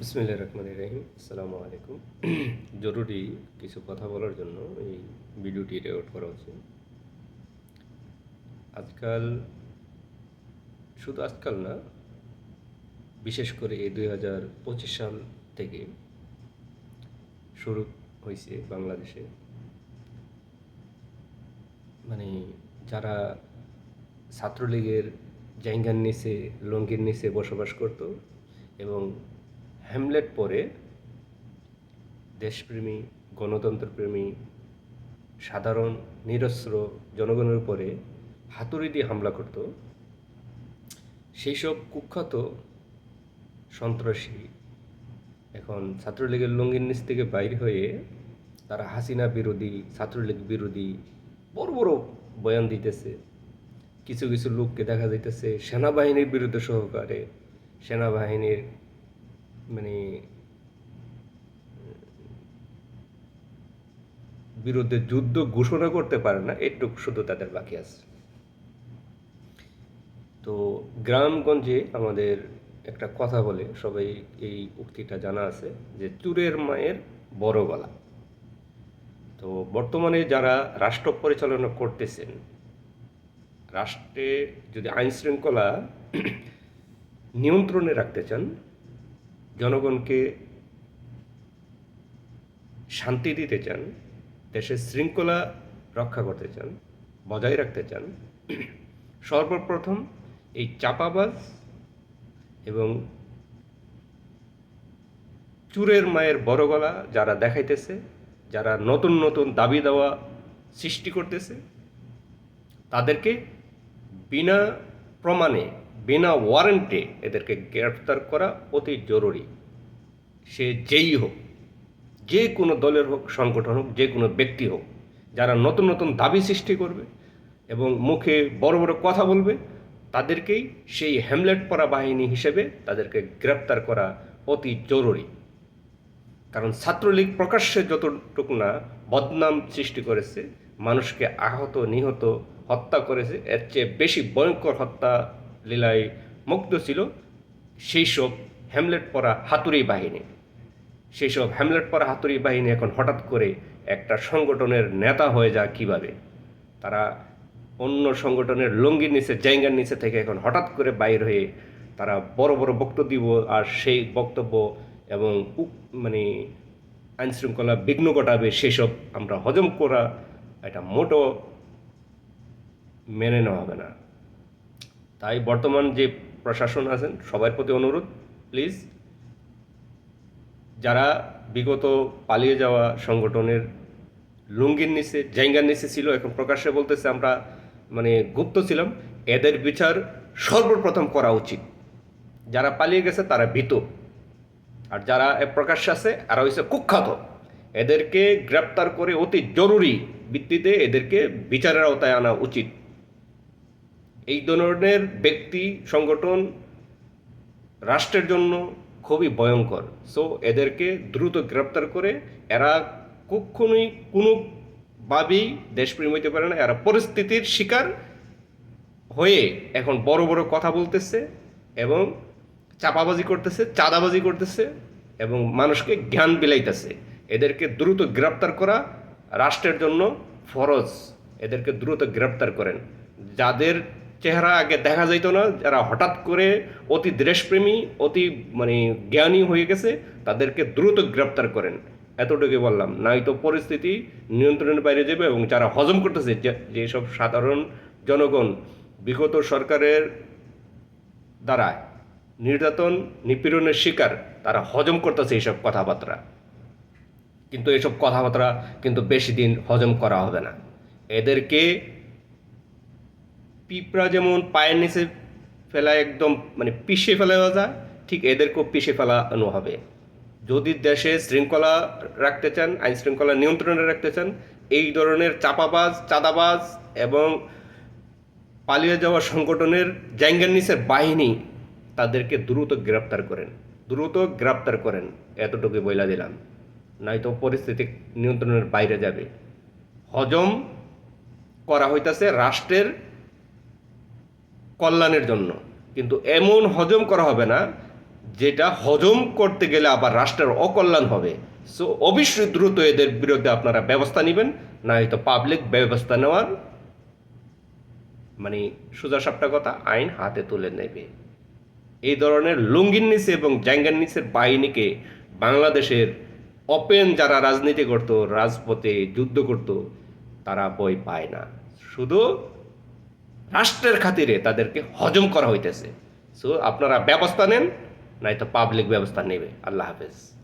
বিসমিল্লাহ রহমান রহিম। আসসালামু আলাইকুম। জরুরি কিছু কথা বলার জন্য এই ভিডিওটি রেকর্ড করা হচ্ছে। আজকাল, শুধু আজকাল না, বিশেষ করে এই দুই হাজার পঁচিশ সাল থেকে শুরু হয়েছে বাংলাদেশে। মানে যারা ছাত্রলীগের জাইঙ্গার নিচে, লঙ্গির নিচে বসবাস করত এবং হ্যামলেট পরে দেশপ্রেমী, গণতন্ত্রপ্রেমী, সাধারণ, নিরস্ত্র জনগণের উপরে হাতুড়ি দিয়ে হামলা করত। সেই সব কুখ্যাত সন্ত্রাসী এখন ছাত্রলীগের লঙ্গির নিচ থেকে বাইর হয়ে তারা হাসিনা বিরোধী, ছাত্রলীগ বিরোধী বড় বড় বয়ান দিতেছে। কিছু কিছু লোককে দেখা যাইতেছে সেনাবাহিনীর বিরুদ্ধে সহকারে। সেনাবাহিনীর মানে বিরুদ্ধে যুদ্ধ ঘোষণা করতে পারে না, এটুকু শুধু তাদের বাকি আছে। তো গ্রামগঞ্জে আমাদের একটা কথা বলে, সবাই এই উক্তিটা জানা আছে, যে চুরের মায়ের বড় গলা। তো বর্তমানে যারা রাষ্ট্র পরিচালনা করতেছেন, রাষ্ট্রে যদি আইন শৃঙ্খলা নিয়ন্ত্রণে রাখতে চান জনগণকে শান্তি দিতে চান, দেশের শৃঙ্খলা রক্ষা করতে চান, বজায় রাখতে চান, সর্বপ্রথম এই চাপাবাজ এবং চুরের মায়ের বড় গলা যারা দেখাইতেছে, যারা নতুন নতুন দাবি দেওয়া সৃষ্টি করতেছে, তাদেরকে বিনা প্রমাণে বিনা ওয়ারেন্টে এদেরকে গ্রেফতার করা অতি জরুরি। সে যেই হোক, যে কোনো দলের হোক, সংগঠন হোক, যে কোনো ব্যক্তি হোক, যারা নতুন নতুন দাবি সৃষ্টি করবে এবং মুখে বড় বড় কথা বলবে, তাদেরকেই সেই হ্যামলেট পরা বাহিনী হিসেবে তাদেরকে গ্রেপ্তার করা অতি জরুরি। কারণ ছাত্রলীগ প্রকাশ্যে যতটুকু না বদনাম সৃষ্টি করেছে, মানুষকে আহত, নিহত, হত্যা করেছে, এর চেয়ে বেশি ভয়ঙ্কর হত্যা লীলায় মুগ্ধ ছিল। সেই সব হ্যামলেট পরা হাতুড়ি বাহিনী। সেই সব হ্যামলেট পরা হাতুড়ি বাহিনী এখন হঠাৎ করে একটা সংগঠনের নেতা হয়ে যায় কীভাবে? তারা অন্য সংগঠনের লঙ্গির নিচে, জায়গার নিচে থেকে এখন হঠাৎ করে বাইর হয়ে তারা বড় বড় বক্তব্য দিব আর সেই বক্তব্য এবং মানে আইন শৃঙ্খলা বিঘ্ন ঘটাবে সেসব আমরা হজম করা এটা মোটো মেনে নেওয়া হবে না। তাই বর্তমান যে প্রশাসন আছেন, সবার প্রতি অনুরোধ প্লিজ যারা বিগত পালিয়ে যাওয়া সংগঠনের লুঙ্গির নিচে জাইঙ্গার নিচে ছিল, এখন প্রকাশ্যে বলতেছে, আমরা মানে গুপ্ত ছিলাম, এদের বিচার সর্বপ্রথম করা উচিত। যারা পালিয়ে গেছে, তারা ভীত। আর যারা প্রকাশ্যে আছে আর হয়েছে কুখ্যাত। এদেরকে গ্রেপ্তার করে অতি জরুরি ভিত্তিতে এদেরকে বিচারের আওতায় আনা উচিত। এই ধরনের ব্যক্তি, সংগঠন রাষ্ট্রের জন্য খুবই ভয়ঙ্কর। সো এদেরকে দ্রুত গ্রেপ্তার করে এরা কখনোই কোনোভাবেই দেশপ্রেম হইতে পারে না। এরা পরিস্থিতির শিকার হয়ে এখন বড় বড় কথা বলতেছে এবং চাপাবাজি করতেছে, চাঁদাবাজি করতেছে এবং মানুষকে জ্ঞান বিলাইতেছে। এদেরকে দ্রুত গ্রেপ্তার করা রাষ্ট্রের জন্য ফরজ। এদেরকে দ্রুত গ্রেপ্তার করেন। যাদের চেহারা আগে দেখা যাইত না, যারা হঠাৎ করে অতি দেশপ্রেমী, অতি মানে জ্ঞানী হয়ে গেছে, তাদেরকে দ্রুত গ্রেপ্তার করেন। এতটুকু বললাম। নয়তো পরিস্থিতি নিয়ন্ত্রণের বাইরে যাবে এবং যারা হজম করতেছে যেসব সাধারণ জনগণ, বিগত সরকারের দ্বারা নির্যাতন, নিপীড়নের শিকার, তারা হজম করতেছে এইসব কথাবার্তা। কিন্তু এসব কথাবার্তা কিন্তু বেশি দিন হজম করা হবে না। এদেরকে পিঁপড়া যেমন পায়ের নিচে ফেলা একদম মানে পিষে ফেলা যায় ঠিক এদেরকেও পিষে ফেলানো হবে। যদি দেশে শৃঙ্খলা রাখতে চান, আইন শৃঙ্খলা নিয়ন্ত্রণে রাখতে চান, এই ধরনের চাপাবাজ, চাঁদাবাজ এবং পালিয়ে যাওয়া সংগঠনের জাইঙ্গার নিচের বাহিনী তাদেরকে দ্রুত গ্রেপ্তার করেন। দ্রুত গ্রেপ্তার করেন এতটুকু বইলা দিলাম। নয়তো পরিস্থিতি নিয়ন্ত্রণের বাইরে যাবে। হজম করা হইতাছে রাষ্ট্রের কল্যাণের জন্য। কিন্তু এমন হজম করা হবে না, যেটা হজম করতে গেলে আবার রাষ্ট্রের অকল্যাণ হবে। সো অবশ্যই দ্রুত এদের বিরুদ্ধে আপনারা ব্যবস্থা নেবেন না হয়তো পাবলিক ব্যবস্থা নেওয়ার মানে সোজা সাপটা কথা, আইন হাতে তুলে নেবে। এই ধরনের লুঙ্গির নিচে এবং জাঙ্গার নিচের বাহিনীকে বাংলাদেশের ওপেন যারা রাজনীতি করত, রাজপথে যুদ্ধ করত, তারা বই পায় না। শুধু রাষ্ট্রের খাতিরে তাদেরকে হজম করা হইতেছে। সো আপনারা ব্যবস্থা নেন নয়তো পাবলিক ব্যবস্থা নেবে। আল্লাহ হাফেজ।